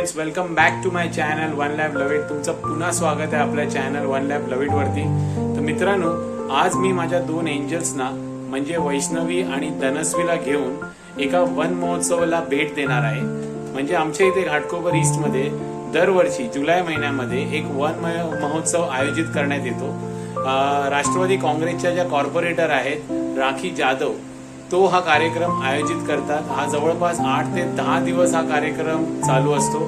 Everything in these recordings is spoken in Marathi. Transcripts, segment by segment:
Friends welcome back to my channel one lab लवेट तुमचं पुन्हा स्वागत आहे आपल्या चॅनल वन लॅब लवेट वरती. तर मित्रांनो आज मी माझ्या दोन एंजल्सना म्हणजे वैष्णवी आणि धनस्वीला घेऊन एका वन महोत्सवाला भेट देणार आहे. म्हणजे आमच्या इथे घाटकोपर ईस्टमध्ये दरवर्षी जुलै महिन्यामध्ये एक वन महोत्सव आयोजित करण्यात येतो. राष्ट्रवादी काँग्रेसच्या ज्या कॉर्पोरेटर आहेत राखी जाधव तो हा कार्यक्रम आयोजित करतात. हा जवळपास आठ ते दहा दिवस हा कार्यक्रम चालू असतो.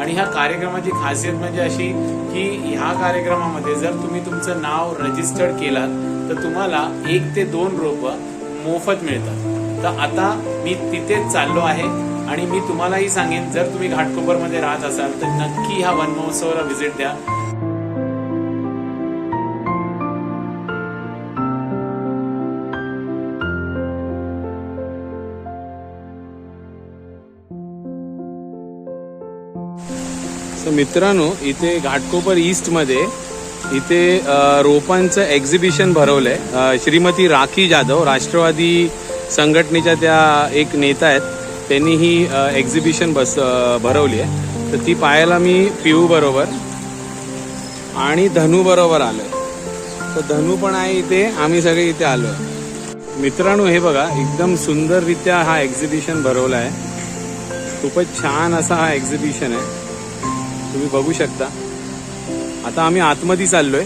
आणि ह्या कार्यक्रमाची खासियत म्हणजे अशी की ह्या कार्यक्रमामध्ये जर तुम्ही तुमचं नाव रजिस्टर्ड केलात तर तुम्हाला एक ते दोन रोपं मोफत मिळतात. तर आता मी तिथेच चाललो आहे आणि मी तुम्हालाही सांगेन जर तुम्ही घाटकोपरमध्ये राहत असाल तर नक्की ह्या वन महोत्सवाला व्हिजिट द्या. मित्रांनो इथे घाटकोपर ईस्टमध्ये इथे रोपांचं एक्झिबिशन भरवलंय. श्रीमती राखी जाधव राष्ट्रवादी संघटनेच्या त्या एक नेता आहेत त्यांनी ही एक्झिबिशन बस भरवली आहे. तर ती पाहायला मी पिऊ बरोबर आणि धनू बरोबर आलोय. तर धनू पण आहे इथे आम्ही सगळे इथे आलो मित्रांनो हे बघा एकदम सुंदररित्या हा एक्झिबिशन भरवला आहे खूपच छान असा हा एक्झिबिशन आहे. तुम्ही बघू शकता. आता आम्ही आतमध्ये चाललोय.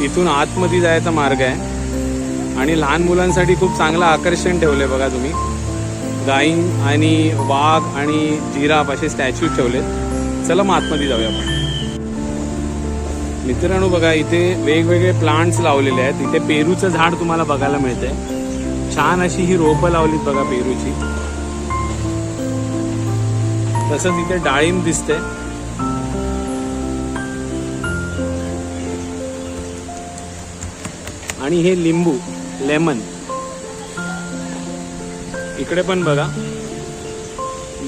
इथून आतमध्ये जायचा मार्ग आहे. आणि लहान मुलांसाठी खूप चांगलं आकर्षण ठेवलंय बघा तुम्ही. गाई आणि वाघ आणि जिराफ असे स्टॅच्यू ठेवलेत. चला मग आतमध्ये जाऊया आपण. मित्रांनो बघा इथे वेगवेगळे प्लांट्स लावलेले आहेत. इथे पेरूचं झाड तुम्हाला बघायला मिळतंय. छान अशी ही रोपं लावलीत बघा पेरूची. तसंच इथे डाळिंब दिसते आणि हे लिंबू लेमन. इकडे पण बघा.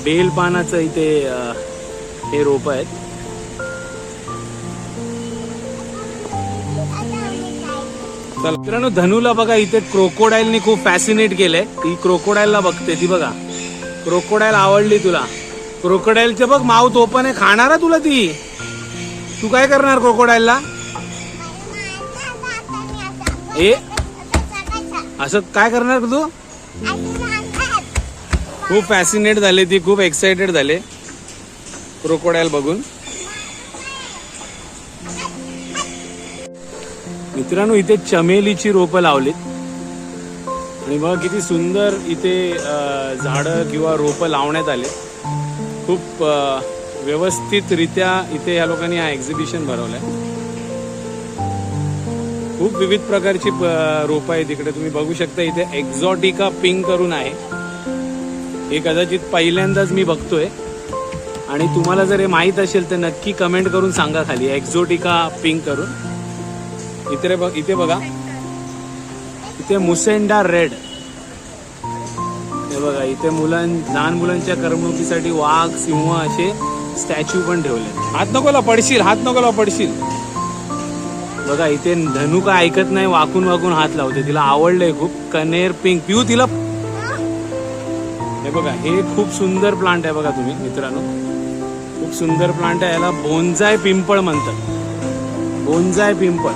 बेल पानाचं इथे हे रोप आहेत. चला. मित्रांनो धनूला बघा इथे क्रोकोडाईलनी खूप फॅसिनेट केलंय. ती क्रोकोडाईलला बघते ती बघा. क्रोकोडाईल आवडली तुला. क्रोकोडाईलचे बघ माऊथ ओपन आहे. खाणार आहे तुला ती. तू काय करणार क्रोकोडाईलला? ए? असं काय करणार तू? खूप फॅसिनेट झाले ती खूप एक्साइटेड झाले. क्रोकोडाईल बघून. मित्रांनो इथे चमेलीची रोपं लावलीत. आणि बघा किती सुंदर इथे झाडं किंवा रोपं लावण्यात आले. खूप व्यवस्थितरित्या इथे या लोकांनी हा एक्झिबिशन भरवलाय. खूप विविध प्रकारची प- रोपं आहेत तिकडे तुम्ही बघू शकता इथे एक्झॉटिका पिंक करून आहे. हे कदाचित पहिल्यांदाच मी बघतोय. आणि तुम्हाला जर हे माहीत असेल तर नक्की कमेंट करून सांगा खाली. एक्झोटिका पिंक करून. इथे बघ इथे बघा. इथे मुसेंडा रेड. हे बघा इथे मुलां लहान मुलांच्या करमणुकीसाठी वाघ सिंह असे स्टॅच्यू पण ठेवले हात नकोला पडशील हात नकोला पडशील. बघा इथे धनुका ऐकत नाही वाकून वाकून हात लावते. तिला आवडलंय खूप. कनेर पिंक पिऊ तिला. हे बघा हे खूप सुंदर प्लांट आहे बघा तुम्ही मित्रांनो. खूप सुंदर प्लांट आहे. याला बोनजाय पिंपळ म्हणतात. बोनजाय पिंपळ.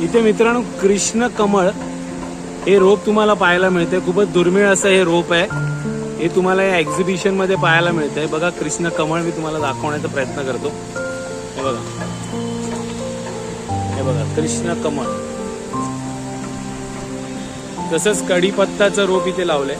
इथे मित्रांनो कृष्ण कमळ. हे रोप तुम्हाला पाहायला मिळते खूपच दुर्मिळ असं हे रोप आहे. हे तुम्हाला या एक्झिबिशनमध्ये पाहायला मिळतंय. बघा कृष्ण कमळ मी तुम्हाला दाखवण्याचा प्रयत्न करतो. हे बघा. हे बघा कृष्ण कमळ. तसंच कढीपत्ताचं रोप इथे लावलंय.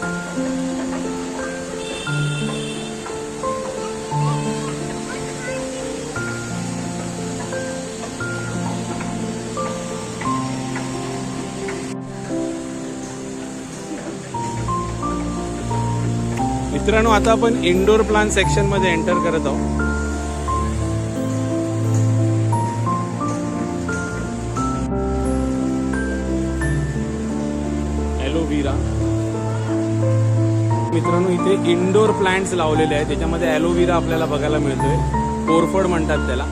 मित्रांनो आता आपण इंडोर प्लांट सेक्शनमध्ये एंटर करत आहोत. ॲलोव्हिरा मित्रांनो इथे इंडोर प्लांट्स लावलेले आहेत. त्याच्यामध्ये ॲलोव्हिरा आपल्याला बघायला मिळतोय. कोरफड म्हणतात त्याला.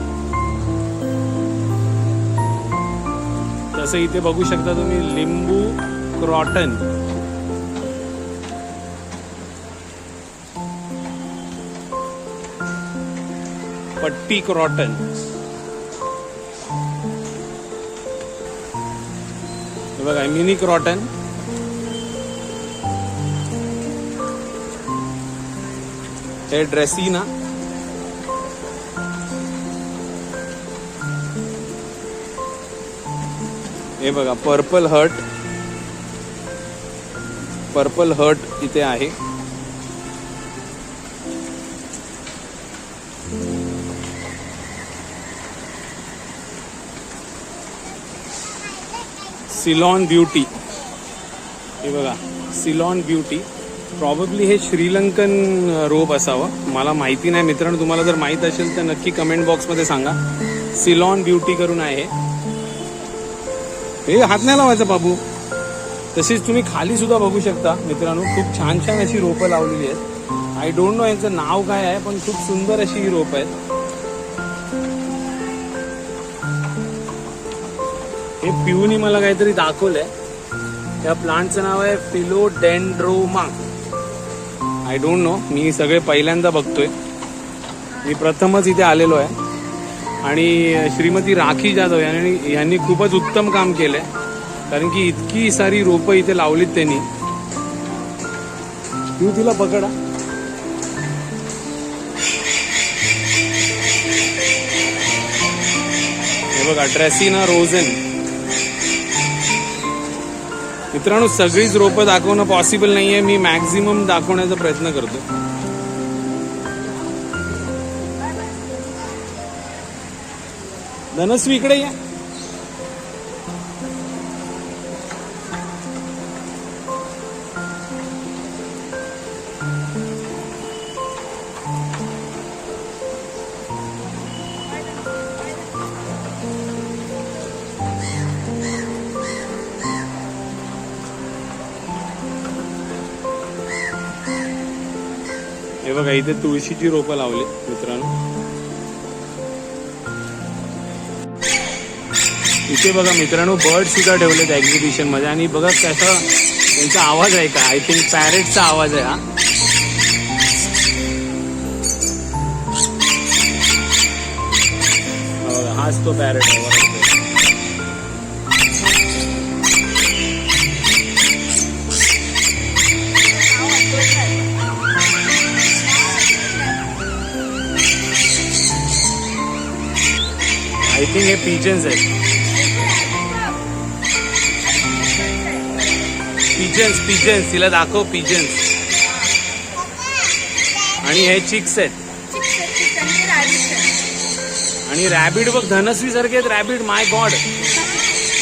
तसं इथे बघू शकता तुम्ही लिंबू क्रॉटन पीक क्रॉटन हे बघा मिनी क्रॉटन हे ड्रेसिना हे बघा पर्पल हर्ट पर्पल हर्ट इथे आहे. सिलॉन ब्युटी हे बघा सिलॉन ब्युटी प्रॉब्ली हे श्रीलंकन रोप असावं. मला माहिती नाही. मित्रांनो तुम्हाला जर माहीत असेल तर नक्की कमेंट बॉक्समध्ये सांगा. सिलॉन ब्युटी करून आहे हे. हात नाही लावायचा बाबू. तसेच तुम्ही खाली सुद्धा बघू शकता. मित्रांनो खूप छान छान अशी रोपं लावलेली आहेत. आय डोंट नो यांचं नाव काय आहे पण खूप सुंदर अशी ही रोप आहेत. हे पिऊनी मला काहीतरी दाखवलंय. त्या प्लांटचं नाव आहे फिलोडेंड्रोमा आय डोंट नो मी सगळे पहिल्यांदा बघतोय. मी प्रथमच इथे आलेलो आहे. आणि श्रीमती राखी जाधव यांनी यांनी खूपच उत्तम काम केलंय. कारण की इतकी सारी रोपं इथे लावलीत त्यांनी. तू तिला पकडा. हे बघा ड्रेसिना रोझन मित्रांनो सगळीच रोपं दाखवणं पॉसिबल नाहीये. मी मॅक्झिमम दाखवण्याचा प्रयत्न करतो. धनस्वी इकडे या. बघा इथे तुळशीची रोपं लावली मित्रांनो. इथे बघा मित्रांनो बर्ड सुद्धा ठेवलेत एक्झिबिशनमध्ये. आणि बघा कसं त्यांचा आवाज आहे का? आय थिंक पॅरेटचा आवाज आहे हा. बघा हाच तो पॅरेट आहे आय थिंक हे पिजन्स आहेत पिजन्स पिजन्स तिला दाखव पिजन्स आणि हे चिक्स आहेत। आणि रॅबिट बघ धनश्री सारखे आहेत रॅबिट माय गॉड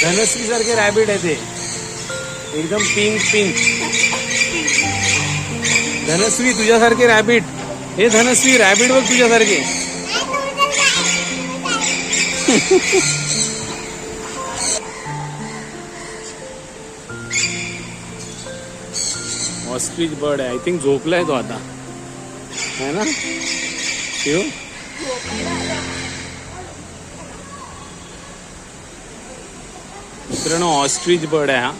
धनश्री सारखे रॅबिट आहे ते एकदम पिंक पिंक धनश्री तुझ्यासारखे रॅबिट हे धनश्री रॅबिट बघ तुझ्यासारखे। ऑस्ट्रिच बर्ड आहे. आय थिंक झोपलाय तो आता. है ना? शिव? मित्रांनो ऑस्ट्रिच बर्ड आहे हा.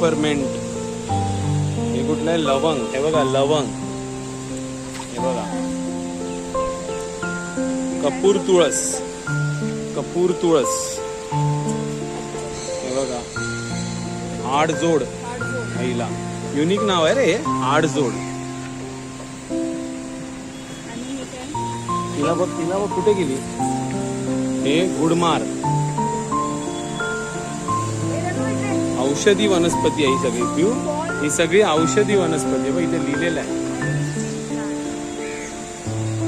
पेपरमेंट हे कुठलं आहे? लवंग. हे बघा लवंग. हे बघा. कपूर तुळस. कपूर तुळस. हे बघा. आडजोड आईला. युनिक नाव आहे रे हे. आडजोड तिला बघ तिला बघ कुठे गेली? हे गुडमार. औषधी वनस्पती आहे ही सगळी. पिऊ ही सगळी औषधी वनस्पती आहे. इथे लिहिलेलं आहे.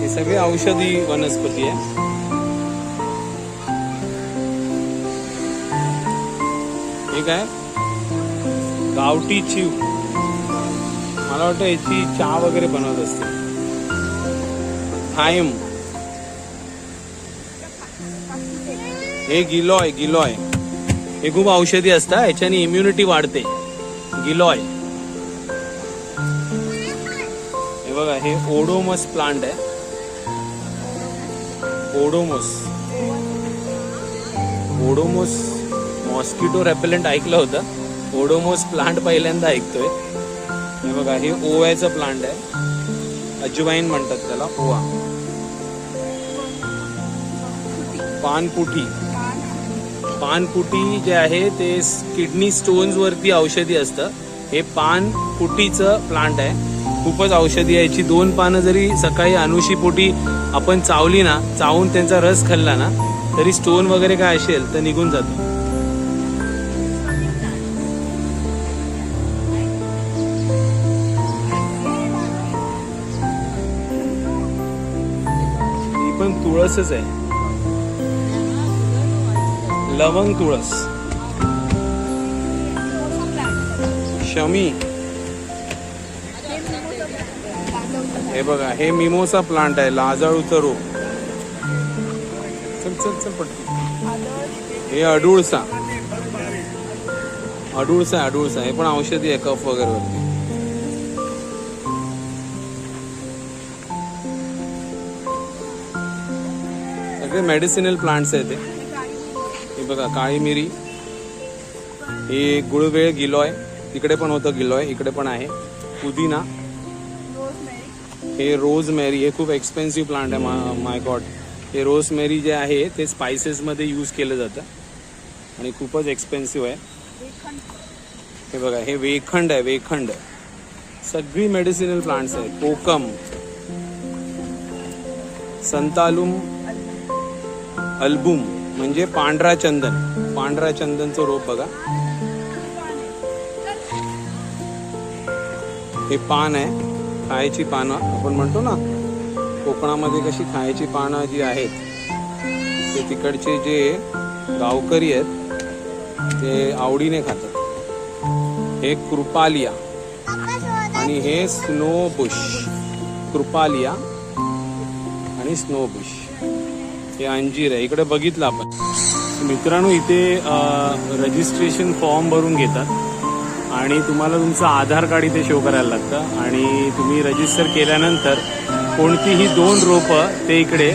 हे सगळी औषधी वनस्पती आहे. हे काय? गावठी चिव. मला वाटतं याची चहा वगैरे बनवत असते थायम. हे गिलॉय गिलॉय. हे खूप औषधी असतं याच्याने इम्युनिटी वाढते. गिलॉय. हे बघा हे ओडोमस प्लांट आहे. ओडोमस. ओडोमोस मॉस्किटो रेपेलंट ऐकलं होतं. ओडोमोस प्लांट पहिल्यांदा ऐकतोय. हे बघा हे ओव्याचं प्लांट आहे. अजवाईन म्हणतात त्याला ओवा. पानपुठी पानपुटी जे आहे ते किडनी स्टोन्स वरती औषधी असतं. हे पानपुटीचं प्लांट आहे. खूपच औषधी आहे. याची दोन पानं जरी सकाळी अनुशी पोटी आपण चावली ना चावून त्यांचा रस खाल्ला ना तरी स्टोन वगैरे काय असेल तर निघून जातो. ही पण तुळसच आहे. लवंग तुळस. शमी. हे बघा हे मिमोसा प्लांट आहे लाजाळूचं रोप चल चल चल पटकन. हे अडुळसा. अडुळसा अडुळसा. हे पण औषधी आहे कफ वगैरे वरती. सगळे मेडिसिनल प्लांट्स आहे ते बघा काळी मिरी. हे गुळवेळ गिलोय तिकडे पण होतं गिलोय इकडे पण आहे. पुदिना. हे रोज मेरी हे खूप एक्सपेन्सिव्ह प्लांट आहे माय गॉड हे रोज मेरी जे आहे ते स्पायसेसमध्ये यूज केलं जातं. आणि खूपच एक्सपेन्सिव्ह आहे. हे बघा हे वेखंड आहे वेखंड. सगळी मेडिसिनल प्लांट्स आहेत. कोकम. संतालुम. अल्बुम. म्हणजे पांढरा चंदन पांढरा चंदनचं रोप बघा. हे पान आहे खायची पानं आपण म्हणतो ना कोकणामध्ये कशी खायची पानं जी आहेत ते तिकडचे जे गावकरी आहेत ते आवडीने खातात. हे कृपालिया आणि हे स्नो बुश कृपालिया आणि स्नो बुश हे अंजीर आहे. इकडे बघितलं आपण. मित्रांनो इथे रजिस्ट्रेशन फॉर्म भरून घेतात. आणि तुम्हाला तुमचं आधार कार्ड इथे शो करायला लागतं. आणि तुम्ही रजिस्टर केल्यानंतर कोणतीही दोन रोपं ते इकडे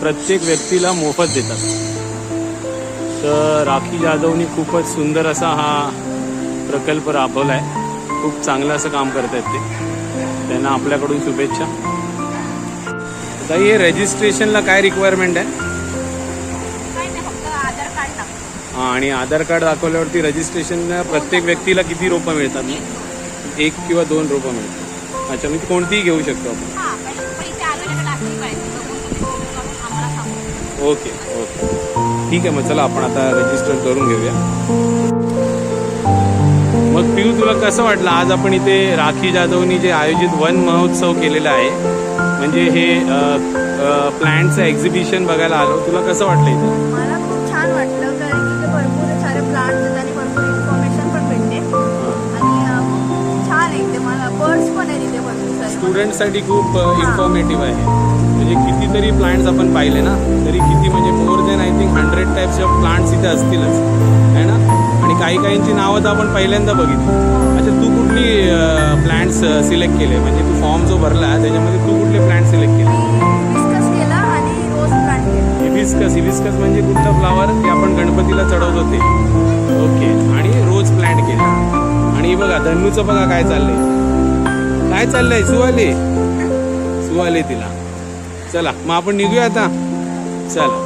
प्रत्येक व्यक्तीला मोफत देतात. तर राखी जाधवनी खूपच सुंदर असा हा प्रकल्प राबवला आहे खूप चांगलं असं काम करत आहेत ते. त्यांना आपल्याकडून शुभेच्छा. ताई हे रजिस्ट्रेशनला काय रिक्वायरमेंट आहे? हा, आणि आधार कार्ड दाखवल्यावरती रजिस्ट्रेशन प्रत्येक व्यक्तीला किती रोपं मिळतात? एक. किंवा दोन रोपं मिळतात. अच्छा मी कोणतीही घेऊ शकतो आपण. Okay okay. ठीक आहे मग चला आपण आता रजिस्टर करून घेऊया. मग पिऊ तुला कसं वाटलं? आज आपण इथे राखी जाधवनी जे आयोजित वन महोत्सव केलेला आहे म्हणजे हे प्लॅन्टचं एक्झिबिशन बघायला आलो. तुला कसं वाटलं इथे? मला खूप छान वाटलं कारण की इथे भरपूर सारे प्लांट्स आहेत आणि भरपूर इन्फॉर्मेशन पण भेटते. आणि अं, खूप छान आहे इथे. मला बर्ड्स पण आहेत इथे भरपूर सारे. स्टुडंटसाठी खूप इन्फॉर्मेटिव्ह आहे. म्हणजे कितीतरी प्लांट्स आपण पाहिले ना तरी किती म्हणजे more then I think hundred types of plants इथे असतीलच. आहे ना? काही काहींची नावं तर आपण पहिल्यांदा बघितली. अच्छा तू कुठली प्लांट्स सिलेक्ट केले? म्हणजे तू फॉर्म जो भरला त्याच्यामध्ये तू कुठले प्लांट सिलेक्ट केले? हिबिस्कस हिबिस्कस म्हणजे कुठलं फ्लावर ते आपण गणपतीला चढवत होते ओके आणि रोज प्लांट केले. आणि बघा धन्नूचं बघा काय चाललंय. काय चाललंय? सुवाले सुवाले तिला. चला मग आपण निघूया आता. चला.